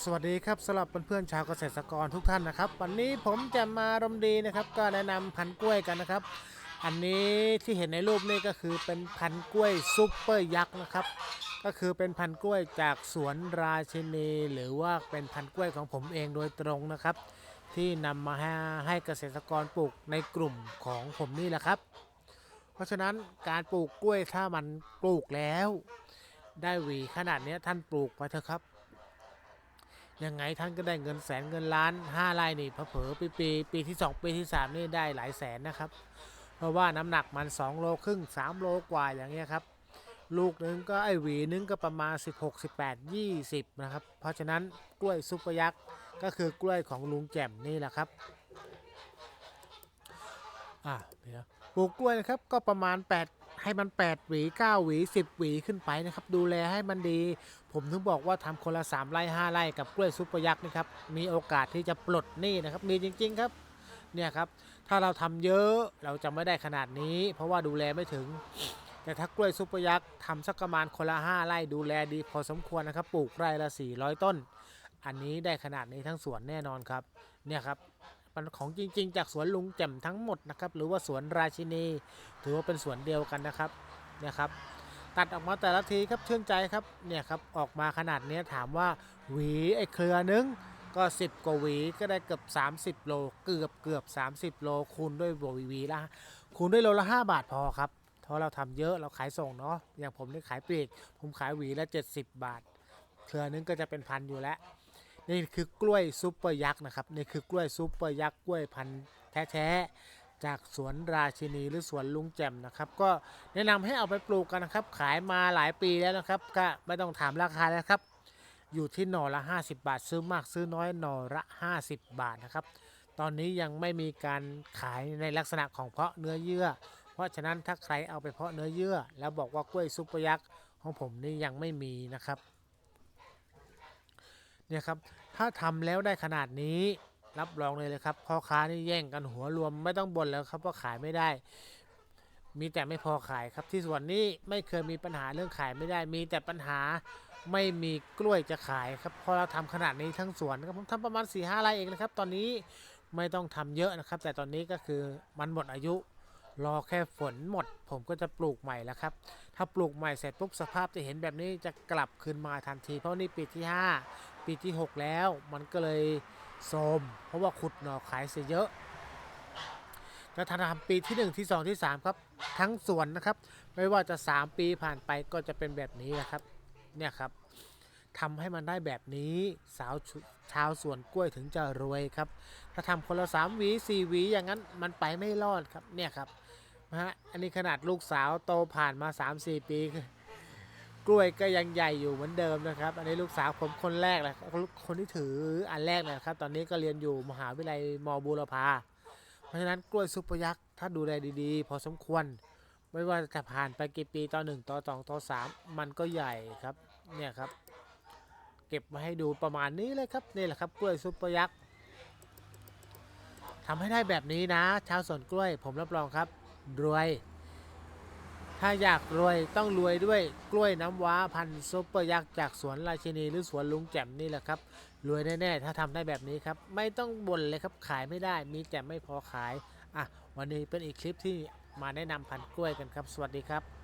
สวัสดีครับสำหรับเพื่อนๆชาวเกษตรกรทุกท่านนะครับ วันนี้ผมจะมารมดีนะครับ ก็แนะนำพันธุ์กล้วยกันนะครับ อันนี้ที่เห็นในรูปนี่ก็คือเป็นพันธุ์กล้วยซุปเปอร์ยักษ์นะครับ ก็คือเป็นพันธุ์กล้วยจากสวนราชินี หรือว่าเป็นพันธุ์กล้วยของผมเองโดยตรงนะครับ ที่นำมาให้เกษตรกรปลูกในกลุ่มของผมนี่แหละครับ เพราะฉะนั้นการปลูกกล้วยถ้ามันปลูกแล้ว ได้หวีขนาดนี้ท่านปลูกไปเถอะครับ ยังไงท่านก็ได้เงินแสนเงินล้านห้าไร่นี่เผลอปีปีปีที่ 2 ปีที่ 3 นี่ได้หลายแสนนะครับ เพราะว่าน้ำหนักมัน 2 โลครึ่ง 3 โลกว่าอย่างเงี้ยครับลูกนึงก็ไอหวีนึงก็ประมาณ 16 18 20 นะครับ เพราะฉะนั้นกล้วยซุปเปอร์ยักษ์ก็คือกล้วยของลุงแจ่มนี่แหละครับอ่าเดี๋ยวปลูกกล้วยนะครับก็ประมาณ 8 ให้มัน 8 หวี 9 หวี 10 หวีขึ้นไปนะครับ ดูแลให้มันดี ผมถึงบอกว่าทำคนละ 3 ไร่ 5 ไร่กับกล้วยซุปเปอร์ยักษ์นะครับ มีโอกาสที่จะปลดหนี้นะครับ มีจริง ๆ ครับ เนี่ยครับ ถ้าเราทำเยอะเราจะไม่ได้ขนาดนี้ เพราะว่าดูแลไม่ถึง แต่ถ้ากล้วยซุปเปอร์ยักษ์ทำสักประมาณคนละ 5 ไร่ดูแลดีพอสมควรนะครับ ปลูกไร่ละ 400 ต้น อันนี้ได้ขนาดนี้ทั้งสวนแน่นอนครับ เนี่ยครับ มันของจริง ๆ จากสวนลุงแจ่มทั้งหมดนะครับ หรือว่าสวนราชินี ถือว่าเป็นสวนเดียวกันนะครับเนี่ยครับตัดออกมาแต่ละทีครับชื่นใจครับเนี่ยครับออกมาขนาดนี้ถามว่าหวีไอ้เครือนึงก็ 10 กว่าหวีก็ได้เกือบ 30 โลเกือบเกือบ 30 โลคูณด้วยหวีละคูณด้วยโลละ 5 บาทพอครับเพราะเราทำเยอะเราขายส่งเนาะอย่างผมนี่ขายปลีกผมขายหวีละ 70 บาท เครือนึงก็จะเป็นพันอยู่แล้ว นี่คือกล้วยซุปเปอร์ยักษ์นะครับนี่คือกล้วยซุปเปอร์ยักษ์กล้วยพันธุ์แท้ๆจากสวนราชินีหรือสวนลุงแจ่มนะครับ ก็แนะนำให้เอาไปปลูกกันนะครับ ขายมาหลายปีแล้วนะครับ ก็ไม่ต้องถามราคาแล้วครับ อยู่ที่หน่อละ 50 บาท ซื้อมากซื้อน้อยหน่อละ 50 บาทนะครับ ตอนนี้ยังไม่มีการขายในลักษณะของเพาะเนื้อเยื่อ เพราะฉะนั้นถ้าใครเอาไปเพาะเนื้อเยื่อ แล้วบอกว่ากล้วยซุปเปอร์ยักษ์ของผมนี่ยังไม่มีนะครับ เนี่ยครับถ้าทำแล้วได้ขนาดนี้รับรองเลยเลยครับพ่อค้านี่แย่งกันหัวรวมไม่ต้องบ่นแล้วครับว่าขายไม่ได้ มีแต่ไม่พอขายครับที่สวนนี้ไม่เคยมีปัญหาเรื่องขายไม่ได้ มีแต่ปัญหาไม่มีกล้วยจะขายครับพอเราทำขนาดนี้ทั้งสวนครับผมทำประมาณ4ี่ห้าไร่เองนะครับ ตอนนี้ไม่ต้องทำเยอะนะครับ แต่ตอนนี้ก็คือมันหมดอายุรอแค่ฝนหมด ผมก็จะปลูกใหม่แล้วครับ ถ้าปลูกใหม่เสร็จปุ๊บสภาพจะเห็นแบบนี้จะกลับคืนมาทันที เพราะนี่ปีที่ 5 ปีที่ 6 แล้วมันก็เลยโทมเพราะว่าขุดหน่อขายเสียเยอะจะทำปีที่ 1 ที่ 2 ที่ 3 ครับ ทั้งสวนนะครับ ไม่ว่าจะ 3 ปีผ่านไปก็จะเป็นแบบนี้นะครับเนี่ยครับทำให้มันได้แบบนี้สาวชุชาวสวนกล้วยถึงจะรวยครับ ถ้าทำคนละ3หวี4หวีอย่างนั้นมันไปไม่รอดครับเนี่ยครับนะฮะอันนี้ขนาดลูกสาวโตผ่านมา 3-4 ปี กล้วยก็ยังใหญ่อยู่เหมือนเดิมนะครับ อันนี้ลูกสาวผมคนแรกแหละคนที่ถืออันแรกนะครับ ตอนนี้ก็เรียนอยู่มหาวิทยาลัยมบูรพา เพราะฉะนั้นกล้วยซุปเปอร์ยักษ์ถ้าดูแลดีๆ พอสมควร ไม่ว่าจะผ่านไปกี่ปีต่อหนึ่งต่อสองต่อสามมันก็ใหญ่ครับ เนี่ยครับ เก็บมาให้ดูประมาณนี้เลยครับนี่แหละครับกล้วยซุปเปอร์ยักษ์ทำให้ได้แบบนี้นะ ชาวสวนกล้วยผมรับรองครับรวย ถ้าอยากรวยต้องรวยด้วยกล้วยน้ำว้าพันธุ์ซุปเปอร์ยักษ์จากสวนราชินีหรือสวนลุงแจ่มนี่แหละครับ รวยแน่ๆ ถ้าทำได้แบบนี้ครับ ไม่ต้องบ่นเลยครับขายไม่ได้ มีแต่ไม่พอขาย อะ วันนี้เป็นอีกคลิปที่มาแนะนำพันธุ์กล้วยกันครับ สวัสดีครับ